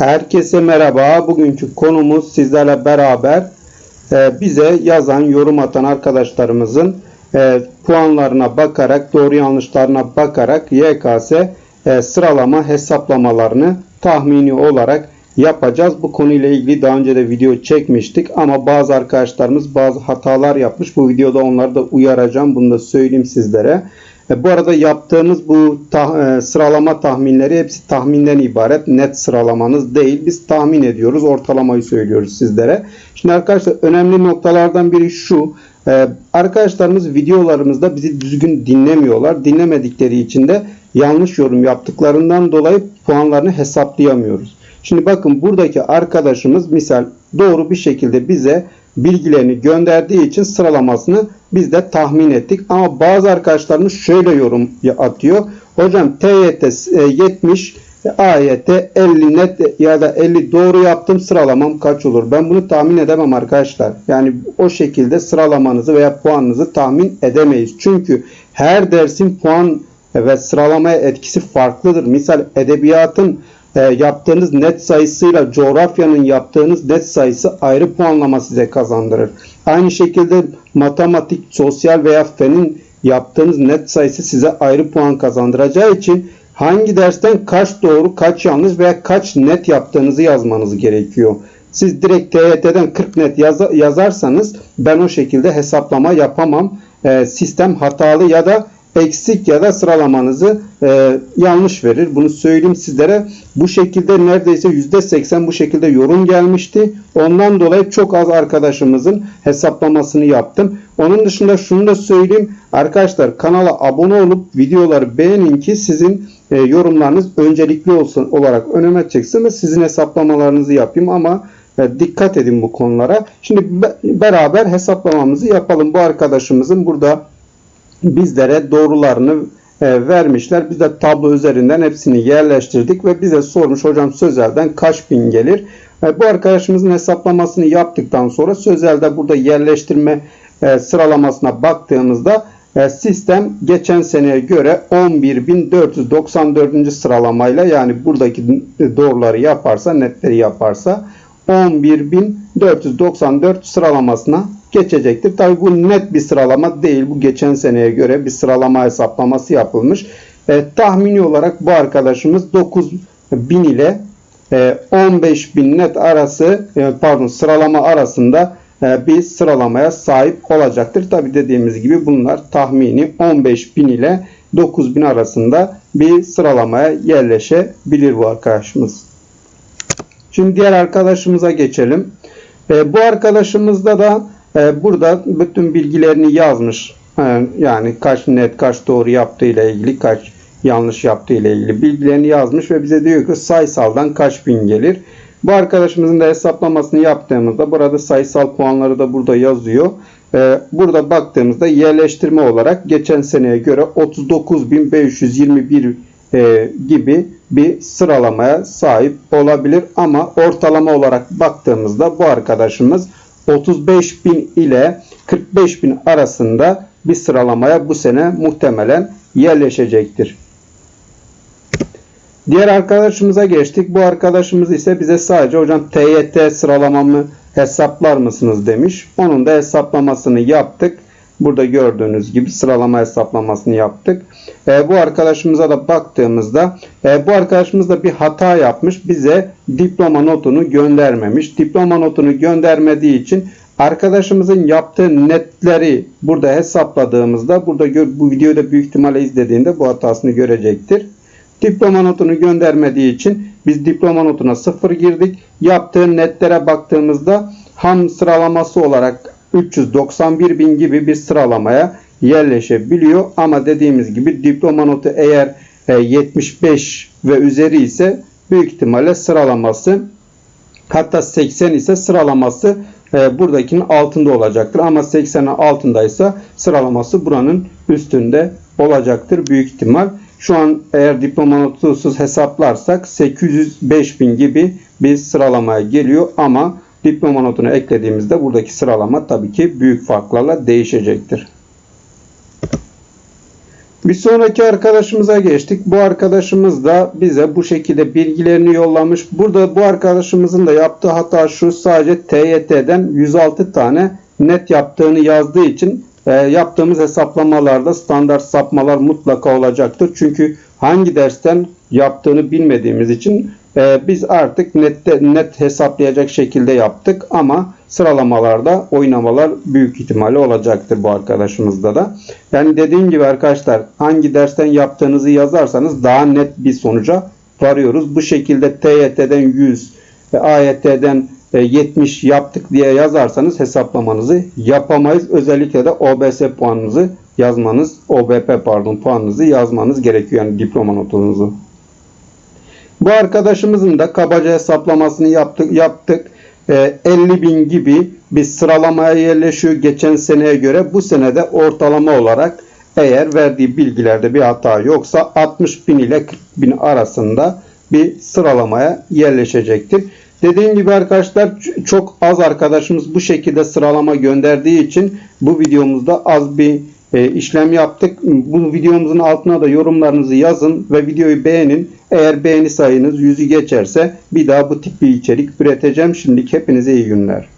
Herkese merhaba. Bugünkü konumuz sizlerle beraber e, bize yazan, yorum atan arkadaşlarımızın e, puanlarına bakarak, doğru yanlışlarına bakarak YKS e, sıralama hesaplamalarını tahmini olarak yapacağız. Bu konuyla ilgili daha önce de video çekmiştik ama bazı arkadaşlarımız bazı hatalar yapmış. Bu videoda onları da uyaracağım. Bunu da söyleyeyim sizlere. E, Bu arada yaptığımız bu ta- e, sıralama tahminleri hepsi tahminden ibaret. Net sıralamanız değil. Biz tahmin ediyoruz. Ortalamayı söylüyoruz sizlere. Şimdi arkadaşlar önemli noktalardan biri şu. E, Arkadaşlarımız videolarımızda bizi düzgün dinlemiyorlar. Dinlemedikleri için de yanlış yorum yaptıklarından dolayı puanlarını hesaplayamıyoruz. Şimdi bakın buradaki arkadaşımız misal doğru bir şekilde bize bilgilerini gönderdiği için sıralamasını biz de tahmin ettik. Ama bazı arkadaşlarımız şöyle yorum atıyor. Hocam TYT e, 70 AYT 50 net ya da 50 doğru yaptım sıralamam kaç olur? Ben bunu tahmin edemem arkadaşlar. Yani o şekilde sıralamanızı veya puanınızı tahmin edemeyiz. Çünkü her dersin puan ve sıralamaya etkisi farklıdır. Misal edebiyatın e, yaptığınız net sayısıyla coğrafyanın yaptığınız net sayısı ayrı puanlama size kazandırır. Aynı şekilde matematik, sosyal veya fenin yaptığınız net sayısı size ayrı puan kazandıracağı için hangi dersten kaç doğru, kaç yanlış veya kaç net yaptığınızı yazmanız gerekiyor. Siz direkt TYT'den 40 net yaz- yazarsanız ben o şekilde hesaplama yapamam. E, sistem hatalı ya da eksik ya da sıralamanızı e, yanlış verir. Bunu söyleyeyim sizlere. Bu şekilde neredeyse %80 bu şekilde yorum gelmişti. Ondan dolayı çok az arkadaşımızın hesaplamasını yaptım. Onun dışında şunu da söyleyeyim. Arkadaşlar kanala abone olup videoları beğenin ki sizin e, yorumlarınız öncelikli olsun olarak öneme çıksın ve sizin hesaplamalarınızı yapayım ama e, dikkat edin bu konulara. Şimdi be- beraber hesaplamamızı yapalım. Bu arkadaşımızın burada bizlere doğrularını e, vermişler. Biz de tablo üzerinden hepsini yerleştirdik ve bize sormuş hocam sözelden kaç bin gelir? E, bu arkadaşımızın hesaplamasını yaptıktan sonra sözelde burada yerleştirme e, sıralamasına baktığımızda sistem geçen seneye göre 11.494. sıralamayla yani buradaki doğruları yaparsa netleri yaparsa 11.494 sıralamasına geçecektir. Tabi bu net bir sıralama değil. Bu geçen seneye göre bir sıralama hesaplaması yapılmış. E, tahmini olarak bu arkadaşımız 9000 ile e, 15000 net arası e, pardon sıralama arasında e, bir sıralamaya sahip olacaktır. Tabi dediğimiz gibi bunlar tahmini 15000 ile 9000 arasında bir sıralamaya yerleşebilir bu arkadaşımız. Şimdi diğer arkadaşımıza geçelim. E, bu arkadaşımızda da e, burada bütün bilgilerini yazmış. E, yani kaç net kaç doğru yaptığı ile ilgili kaç yanlış yaptığı ile ilgili bilgilerini yazmış ve bize diyor ki sayısaldan kaç bin gelir. Bu arkadaşımızın da hesaplamasını yaptığımızda burada sayısal puanları da burada yazıyor. E, burada baktığımızda yerleştirme olarak geçen seneye göre 39.521 e, gibi bir sıralamaya sahip olabilir. Ama ortalama olarak baktığımızda bu arkadaşımız 35.000 ile 45.000 arasında bir sıralamaya bu sene muhtemelen yerleşecektir. Diğer arkadaşımıza geçtik. Bu arkadaşımız ise bize sadece hocam TYT sıralamamı hesaplar mısınız demiş. Onun da hesaplamasını yaptık. Burada gördüğünüz gibi sıralama hesaplamasını yaptık. E, bu arkadaşımıza da baktığımızda e, bu arkadaşımız da bir hata yapmış. Bize diploma notunu göndermemiş. Diploma notunu göndermediği için arkadaşımızın yaptığı netleri burada hesapladığımızda burada bu videoyu da büyük ihtimalle izlediğinde bu hatasını görecektir. Diploma notunu göndermediği için biz diploma notuna sıfır girdik. Yaptığı netlere baktığımızda ham sıralaması olarak 391 bin gibi bir sıralamaya yerleşebiliyor. Ama dediğimiz gibi diploma notu eğer 75 ve üzeri ise büyük ihtimalle sıralaması hatta 80 ise sıralaması buradakinin altında olacaktır. Ama 80'in altındaysa sıralaması buranın üstünde olacaktır büyük ihtimal. Şu an eğer diploma notusuz hesaplarsak 805 bin gibi bir sıralamaya geliyor ama diploma notunu eklediğimizde buradaki sıralama tabii ki büyük farklarla değişecektir. Bir sonraki arkadaşımıza geçtik. Bu arkadaşımız da bize bu şekilde bilgilerini yollamış. Burada bu arkadaşımızın da yaptığı hata şu sadece TYT'den 106 tane net yaptığını yazdığı için e, yaptığımız hesaplamalarda standart sapmalar mutlaka olacaktır. Çünkü hangi dersten yaptığını bilmediğimiz için e, biz artık nette, net hesaplayacak şekilde yaptık ama sıralamalarda oynamalar büyük ihtimalle olacaktır bu arkadaşımızda da. Yani dediğim gibi arkadaşlar hangi dersten yaptığınızı yazarsanız daha net bir sonuca varıyoruz. Bu şekilde TYT'den 100 ve AYT'den e, 70 yaptık diye yazarsanız hesaplamanızı yapamayız. Özellikle de OBS puanınızı yazmanız, OBP pardon puanınızı yazmanız gerekiyor. Yani diploma notunuzu. Bu arkadaşımızın da kabaca hesaplamasını yaptık. yaptık. E, 50 bin gibi bir sıralamaya yerleşiyor geçen seneye göre. Bu senede ortalama olarak eğer verdiği bilgilerde bir hata yoksa 60 bin ile 40 bin arasında bir sıralamaya yerleşecektir. Dediğim gibi arkadaşlar çok az arkadaşımız bu şekilde sıralama gönderdiği için bu videomuzda az bir e, işlem yaptık. Bu videomuzun altına da yorumlarınızı yazın ve videoyu beğenin. Eğer beğeni sayınız yüzü geçerse bir daha bu tip bir içerik üreteceğim. Şimdilik hepinize iyi günler.